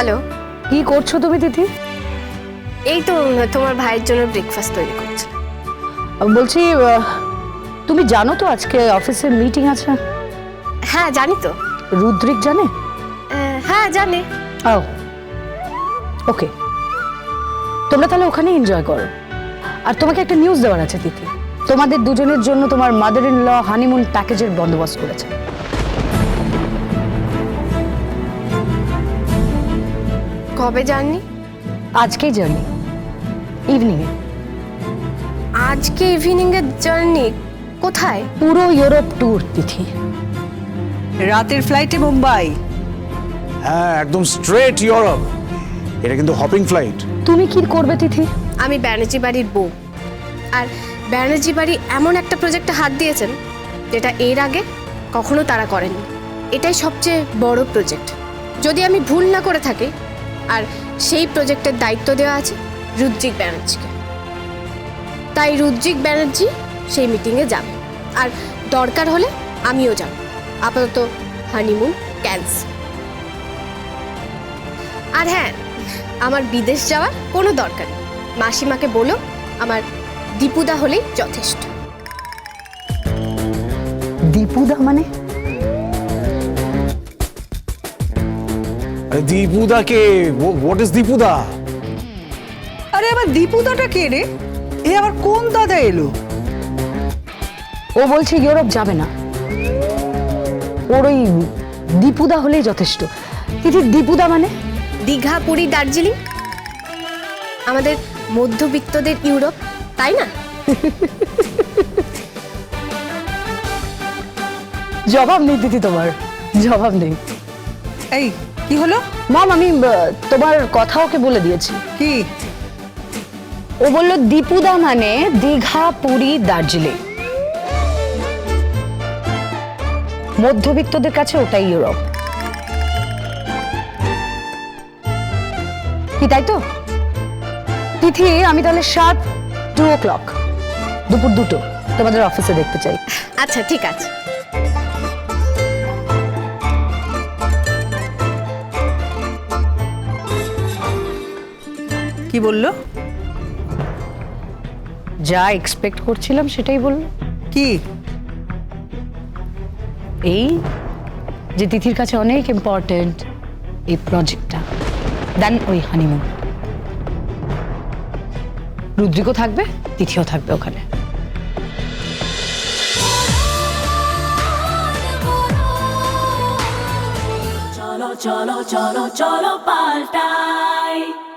Hello কি করছ তুমি দিদি এই তো তোমার ভাইয়ের জন্য ব্রেকফাস্ট তৈরি করছি। আমি বলছি তুমি জানো তো আজকে অফিসের মিটিং আছে? হ্যাঁ জানি তো। রুদ্রিক জানে? হ্যাঁ জানে। ও ওকে। তোমরা তাহলে ওখানে এনজয় করো। আর তোমাকে একটা নিউজ দেওয়ার আছে দিদি তোমাদের দুজনের জন্য তোমার মাদার ইন ল হানিমুন প্যাকেজের বন্দোবস্ত করেছে। কবে জাননি? আজকেই জার্নি ইভিনিংয়ে আজকে ইভিনিং এর জার্নি কোথায়? পুরো ইউরোপ ট্যুর তিথি। রাতের ফ্লাইটে মুম্বাই? হ্যাঁ একদম স্ট্রেট ইউরোপ এটা কিন্তু হপিং ফ্লাইট তুমি কি করবে তিথি? আমি ব্যানার্জি বাড়ির বউ। আর ব্যানার্জি বাড়ি এমন একটা প্রজেক্টে হাত দিয়েছেন যেটা এর আগে কখনো তারা করেনি এটাই সবচেয়ে বড় প্রজেক্ট যদি আমি ভুল না করে থাকি আর সেই প্রজেক্টের দায়িত্ব দেওয়া আছে রুদ্রিক ব্যানার্জিকে। তাই রুদ্রিক ব্যানার্জি সেই মিটিংয়ে যাবে। আর দরকার হলে আমিও যাব। আপাতত হানিমুন ক্যান্সেল আর হ্যাঁ আমার বিদেশ যাওয়ার কোনো দরকার নেই। মাসিমাকে বলো, আমার দীপুদা হলেই যথেষ্ট। দীপুদা মানে? দীপুদা কে? What is Dipuda? আরে আবার দীপুদাটা কে রে? এ আবার কোন দাদা এলো? ও বলছে ইউরোপ যাবে না। ওর ওই দীপুদা হলেই যথেষ্ট। তিথি দীপুদা মানে? দীঘা পুরী দার্জিলিং? আমাদের মধ্যবিত্তদের ইউরোপ তাই না? জবাব নেই দিদি তোমার। জবাব নেই। এই কি হলো? মাম আমি আহ, তোমার কথা ওকে বলে দিয়েছি। কি? ও বলল দীপুদা মানে দীঘা পুরী দার্জিলিং। মধ্যবিত্তদের কাছে ওটাই ইউরোপ। কি তাই তো? তিথি আমি তাহলে সাত টু ও ক্লক দুপুর দুটো তোমাদের অফিসে দেখতে চাই। আচ্ছা ঠিক আছে। কি বলল? যা এক্সপেক্ট করছিলাম সেটাই বলল। কি? এই যে তিথির কাছে অনেক ইম্পর্টেন্ট এই প্রজেক্টটা দেন ওই হানিমুন রুদ্রিকও থাকবে তিথিও থাকবে ওখানে। cholo, cholo, cholo, cholo, paltai.